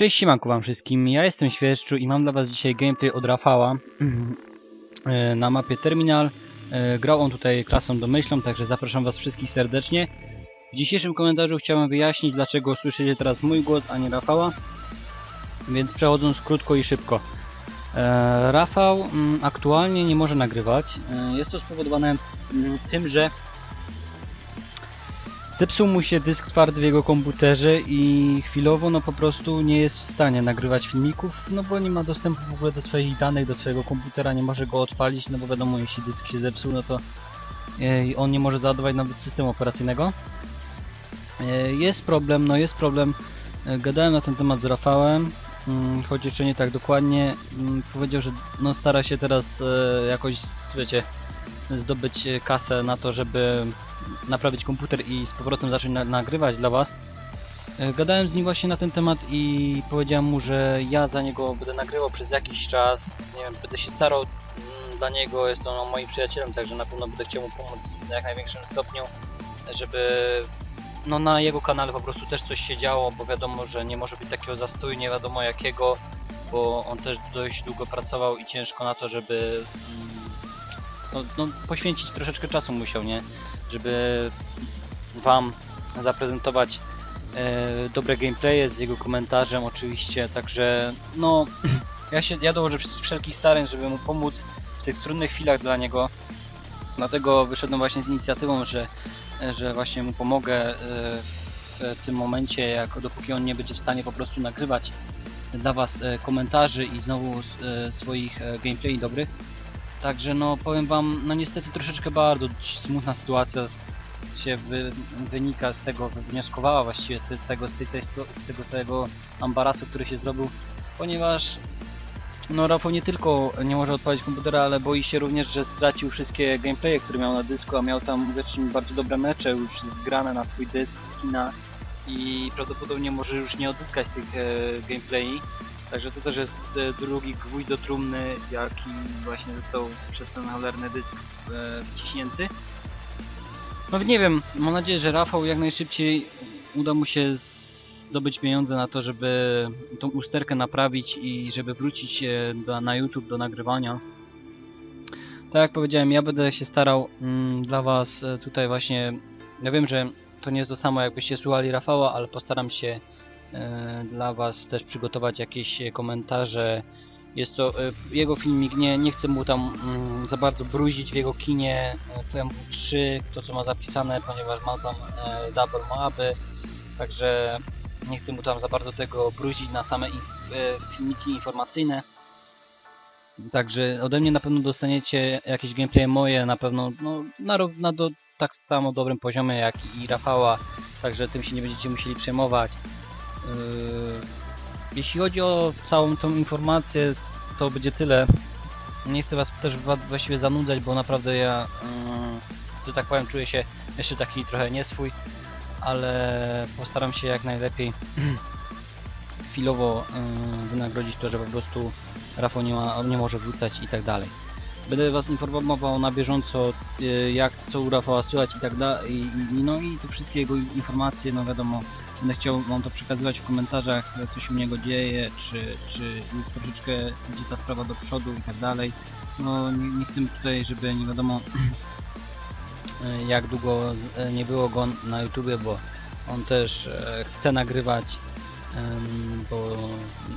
Cześć siemanku wam wszystkim, ja jestem Świerszczu i mam dla was dzisiaj gameplay od Rafała e, na mapie Terminal. E, Grał on tutaj klasą domyślną, także zapraszam was wszystkich serdecznie. W dzisiejszym komentarzu chciałem wyjaśnić, dlaczego słyszycie teraz mój głos, a nie Rafała. Więc przechodząc krótko i szybko. E, Rafał mm, aktualnie nie może nagrywać. Jest to spowodowane mm, tym, że Zepsuł mu się dysk twardy w jego komputerze i chwilowo no po prostu nie jest w stanie nagrywać filmików, no bo nie ma dostępu w ogóle do swoich danych, do swojego komputera, nie może go odpalić, no bo wiadomo, jeśli dysk się zepsuł, no to e, on nie może załadować nawet systemu operacyjnego. E, Jest problem, no jest problem. E, Gadałem na ten temat z Rafałem, mm, choć jeszcze nie tak dokładnie. Mm, Powiedział, że no stara się teraz jakoś, wiecie, zdobyć e, kasę na to, żeby naprawić komputer i z powrotem zacząć na nagrywać dla Was. E, Gadałem z nim właśnie na ten temat i powiedziałem mu, że ja za niego będę nagrywał przez jakiś czas. Nie wiem, będę się starał mm, dla niego, jest on moim przyjacielem, także na pewno będę chciał mu pomóc w jak największym stopniu, żeby no na jego kanale po prostu też coś się działo, bo wiadomo, że nie może być takiego zastoju, nie wiadomo jakiego, bo on też dość długo pracował i ciężko na to, żeby mm, no, no, poświęcić troszeczkę czasu musiał, nie? Żeby Wam zaprezentować e, dobre gameplaye z jego komentarzem oczywiście, także no ja się ja dołożę wszelkich starań, żeby mu pomóc w tych trudnych chwilach dla niego. Dlatego wyszedłem właśnie z inicjatywą, że, że właśnie mu pomogę e, w tym momencie, jak dopóki on nie będzie w stanie po prostu nagrywać dla Was e, komentarzy i znowu e, swoich gameplay dobrych. Także no powiem wam, no niestety troszeczkę bardzo smutna sytuacja z, się wy, wynika z tego, wywnioskowała właściwie z, z tego, z, tej, z tego całego ambarasu, który się zrobił, ponieważ no Rafał nie tylko nie może odpalić komputera, ale boi się również, że stracił wszystkie gameplaye, które miał na dysku, a miał tam uwierzcie mi bardzo dobre mecze już zgrane na swój dysk, skina i prawdopodobnie może już nie odzyskać tych e, gameplayi. Także to też jest e, drugi gwóźdź do trumny, jaki właśnie został przez ten cholerny dysk e, wciśnięty. No nie wiem, mam nadzieję, że Rafał jak najszybciej uda mu się zdobyć pieniądze na to, żeby tą usterkę naprawić i żeby wrócić e, do, na YouTube do nagrywania. Tak jak powiedziałem, ja będę się starał mm, dla Was tutaj właśnie, ja wiem, że to nie jest to samo jakbyście słuchali Rafała, ale postaram się dla Was też przygotować jakieś e, komentarze. Jest to e, jego filmik, nie, nie chcę mu tam mm, za bardzo bruzić w jego kinie e, TMW3, to co ma zapisane, ponieważ ma tam e, double mapy, także nie chcę mu tam za bardzo tego bruzić na same e, filmiki informacyjne. Także ode mnie na pewno dostaniecie jakieś gameplay moje, na pewno no, na, na do, tak samo dobrym poziomie jak i Rafała, także tym się nie będziecie musieli przejmować. Yy, jeśli chodzi o całą tą informację, to będzie tyle. Nie chcę was też właściwie zanudzać, bo naprawdę ja, yy, że tak powiem, czuję się jeszcze taki trochę nieswój, ale postaram się jak najlepiej chwilowo yy, wynagrodzić to, że po prostu Rafał nie, ma, nie może wrzucać i tak dalej. Będę was informował na bieżąco, yy, jak co u Rafała słychać i tak dalej. No i te wszystkie jego informacje, no wiadomo, Będę chciał Wam to przekazywać w komentarzach, co się u niego dzieje, czy, czy już troszeczkę idzie ta sprawa do przodu i tak dalej. No nie, nie chcę tutaj, żeby nie wiadomo e, jak długo e, nie było go na YouTubie, bo on też e, chce nagrywać, bo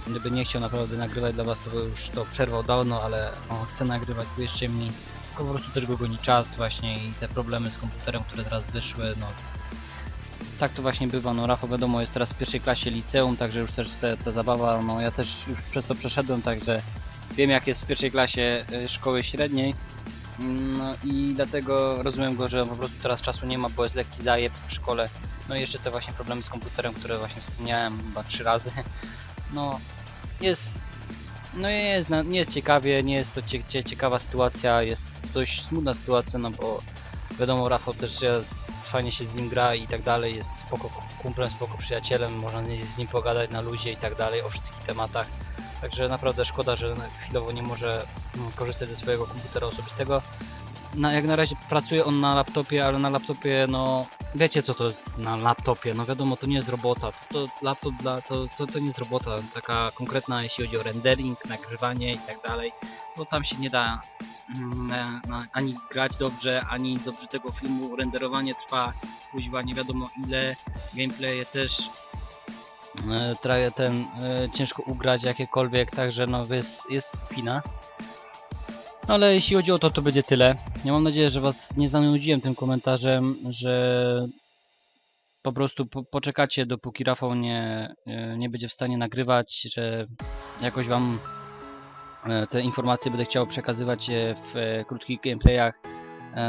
gdyby nie chciał naprawdę nagrywać dla Was, to już to przerwał dawno, ale on chce nagrywać, wierzcie mi, tylko po prostu też go goni czas właśnie i te problemy z komputerem, które teraz wyszły, no tak to właśnie bywa, no Rafał wiadomo jest teraz w pierwszej klasie liceum, także już też te, ta zabawa, no ja też już przez to przeszedłem, także wiem jak jest w pierwszej klasie y, szkoły średniej. No i dlatego rozumiem go, że po prostu teraz czasu nie ma, bo jest lekki zajeb w szkole. No i jeszcze te właśnie problemy z komputerem, które właśnie wspomniałem chyba trzy razy. No jest, no jest, nie jest ciekawie, nie jest to cie, cie, ciekawa sytuacja, jest dość smutna sytuacja, no bo wiadomo Rafał też że fajnie się z nim gra i tak dalej, jest spoko kumplem, spoko przyjacielem, można z- nim pogadać na luzie i tak dalej o wszystkich tematach. Także naprawdę szkoda, że chwilowo nie może mm, korzystać ze swojego komputera osobistego. Na, jak na razie pracuje on na laptopie, ale na laptopie no wiecie co to jest na laptopie, no wiadomo to nie jest robota, to, to laptop dla, to, to, to nie jest robota taka konkretna jeśli chodzi o rendering, nagrywanie i tak dalej, bo tam się nie da mm, ani grać dobrze, ani dobrze tego filmu, renderowanie trwa kuźwa nie wiadomo ile, gameplaye też e, tra- ten e, ciężko ugrać jakiekolwiek, także no jest, jest spina. No ale jeśli chodzi o to, to będzie tyle. Ja mam nadzieję, że Was nie zanudziłem tym komentarzem, że po prostu po, poczekacie dopóki Rafał nie, e, nie będzie w stanie nagrywać, że jakoś Wam e, te informacje będę chciał przekazywać e, w krótkich gameplayach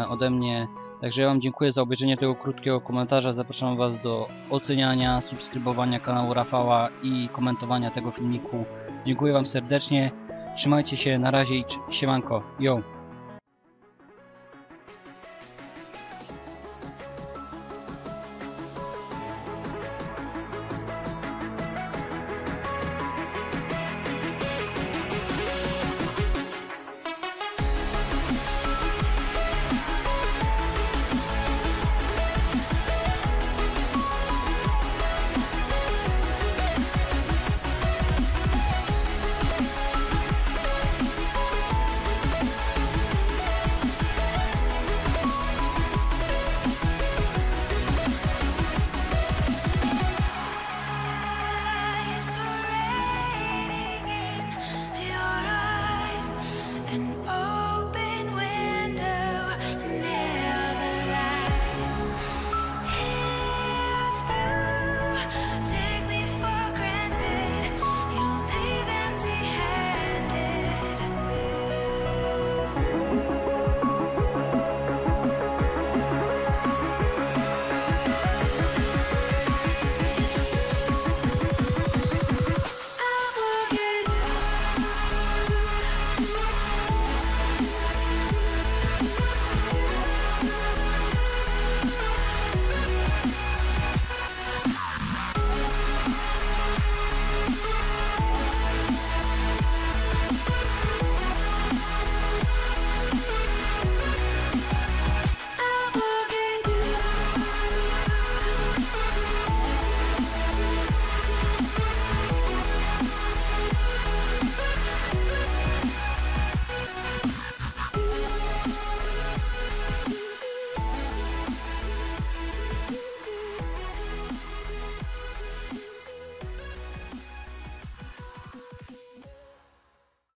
ode mnie. Także ja Wam dziękuję za obejrzenie tego krótkiego komentarza. Zapraszam Was do oceniania, subskrybowania kanału Rafała i komentowania tego filmiku. Dziękuję Wam serdecznie. Trzymajcie się, na razie i siemanko. Yo!